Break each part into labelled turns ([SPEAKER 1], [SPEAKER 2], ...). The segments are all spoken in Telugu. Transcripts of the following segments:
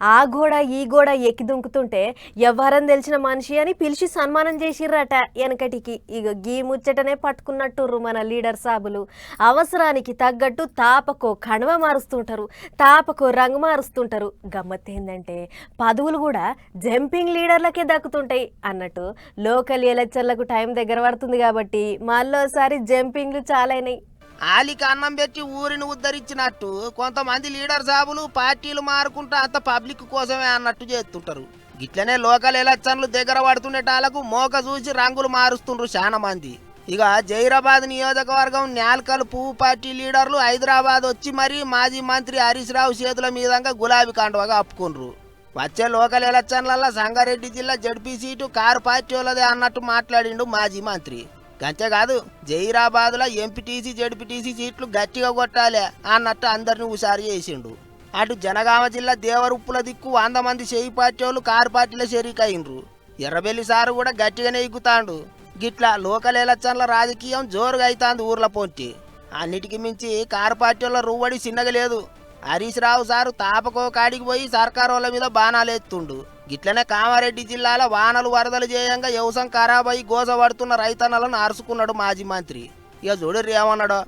[SPEAKER 1] ఆ గోడ ఈ గోడ ఎక్కి దుంకుతుంటే ఎవరని తెలిసిన మనిషి అని పిలిచి సన్మానం చేసిర్రట వెనకటికి. ఇక గీ ముచ్చటనే పట్టుకున్నట్టుర్రు మన లీడర్ సాబులు. అవసరానికి తగ్గట్టు తాపకో కణవ మారుస్తుంటారు తాపకో రంగు మారుస్తుంటారు. గమ్మత్ ఏంటంటే పదవులు కూడా జంపింగ్ లీడర్లకే దక్కుతుంటాయి అన్నట్టు లోకల్ ఎలక్షన్లకు టైం దగ్గర పడుతుంది కాబట్టి మళ్ళోసారి జంపింగ్లు చాలైనాయి.
[SPEAKER 2] ఆలికి అన్నం పెట్టి ఊరిని ఉద్ధరించినట్టు కొంతమంది లీడర్ సాబులు పార్టీలు మారుకుంటా అంత పబ్లిక్ కోసమే అన్నట్టు చేస్తుంటారు. గిట్లనే లోకల్ ఎలక్షన్లు దగ్గర పడుతుండేటాలకు మోక చూసి రంగులు మారుస్తుండ్రు చాలా మంది. ఇక జైరాబాద్ నియోజకవర్గం న్యాల్కల్ పువ్వు పార్టీ లీడర్లు హైదరాబాద్ వచ్చి మరీ మాజీ మంత్రి హరీష్ రావు చేతుల మీదంగా గులాబీ కాండవగా అప్పుకుండ్రు వచ్చే లోకల్ ఎలక్షన్లలో సంగారెడ్డి జిల్లా జడ్పీ సీటు కారు పార్టీ వాళ్ళదే అన్నట్టు మాట్లాడిండు మాజీ మంత్రి. అంతేకాదు జైరాబాద్లో ఎంపీటీసీ జెడ్పీటీసీ సీట్లు గట్టిగా కొట్టాలి అన్నట్టు అందరిని హుషారు చేసిండు. అటు జనగామ జిల్లా దేవరుప్పుల దిక్కు వంద మంది చేయి పార్టీ వాళ్ళు కారు పార్టీలో షరీకైండ్రు ఎర్రబెల్లి సారు కూడా గట్టిగానే ఎగ్గుతాండు. గిట్లా లోకల్ ఎలక్షన్ల రాజకీయం జోరుగా అవుతాంది ఊర్ల పొంటి. అన్నిటికి మించి కారు పార్టీ వాళ్ళ రువ్వడి చిన్నగా లేదు హరీష్ రావు సారు తాపకో కాడికి పోయి సర్కారు వాళ్ళ మీద బాణాలు ఎత్తుండు గిట్లనే కామారెడ్డి జిల్లాలో వానలు వరదలు చేయంగా వ్యవసాయం ఖరాబ్ అయి గోసపడుతున్న రైతన్నలను అరుచుకున్నాడు మాజీ మంత్రి. ఇక చూడరు ఏమన్నాడో?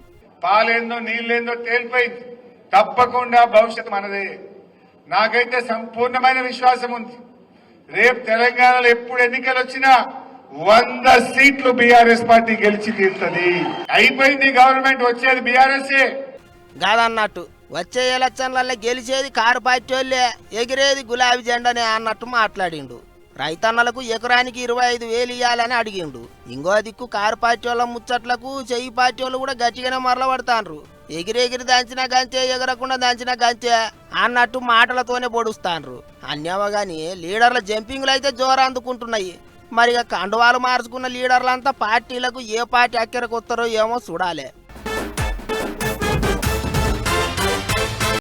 [SPEAKER 3] పాలేందో నీళ్ళేందో తేలిపోయింది. తప్పకుండా భవిష్యత్తు మనదే. నాకైతే సంపూర్ణమైన విశ్వాసం ఉంది. రేపు తెలంగాణలో ఎప్పుడు ఎన్నికలు వచ్చినా వంద సీట్లు బీఆర్ఎస్ పార్టీ గెలిచి తీరుతుంది. అయిపోయింది గవర్నమెంట్ వచ్చేది బీఆర్ఎస్ఏ.
[SPEAKER 2] కాదన్నట్టు. వచ్చే ఎలక్షన్లలో గెలిచేది కారు పార్టీ వాళ్ళే ఎగిరేది గులాబీ జెండానే అన్నట్టు మాట్లాడిండు. రైతన్నలకు ఎకరానికి ఇరవై ఐదు వేలు ఇవ్వాలని అడిగిండు. ఇంకో దిక్కు కారు పార్టీ వాళ్ళ ముచ్చట్లకు చెయ్యి పార్టీ వాళ్ళు కూడా గట్టిగానే మరలబడతాన్రు ఎగిరెగిరి దంచినా గంతే ఎగరకుండా దంచినా గంతే అన్నట్టు మాటలతోనే పొడుస్తాండ్రు. అన్యామ గాని లీడర్ల జంపింగ్లు అయితే జోరు అందుకుంటున్నాయి. మరి ఇక కండువాలు మార్చుకున్న లీడర్లంతా పార్టీలకు ఏ పార్టీ అక్కడికి వస్తారో ఏమో చూడాలి.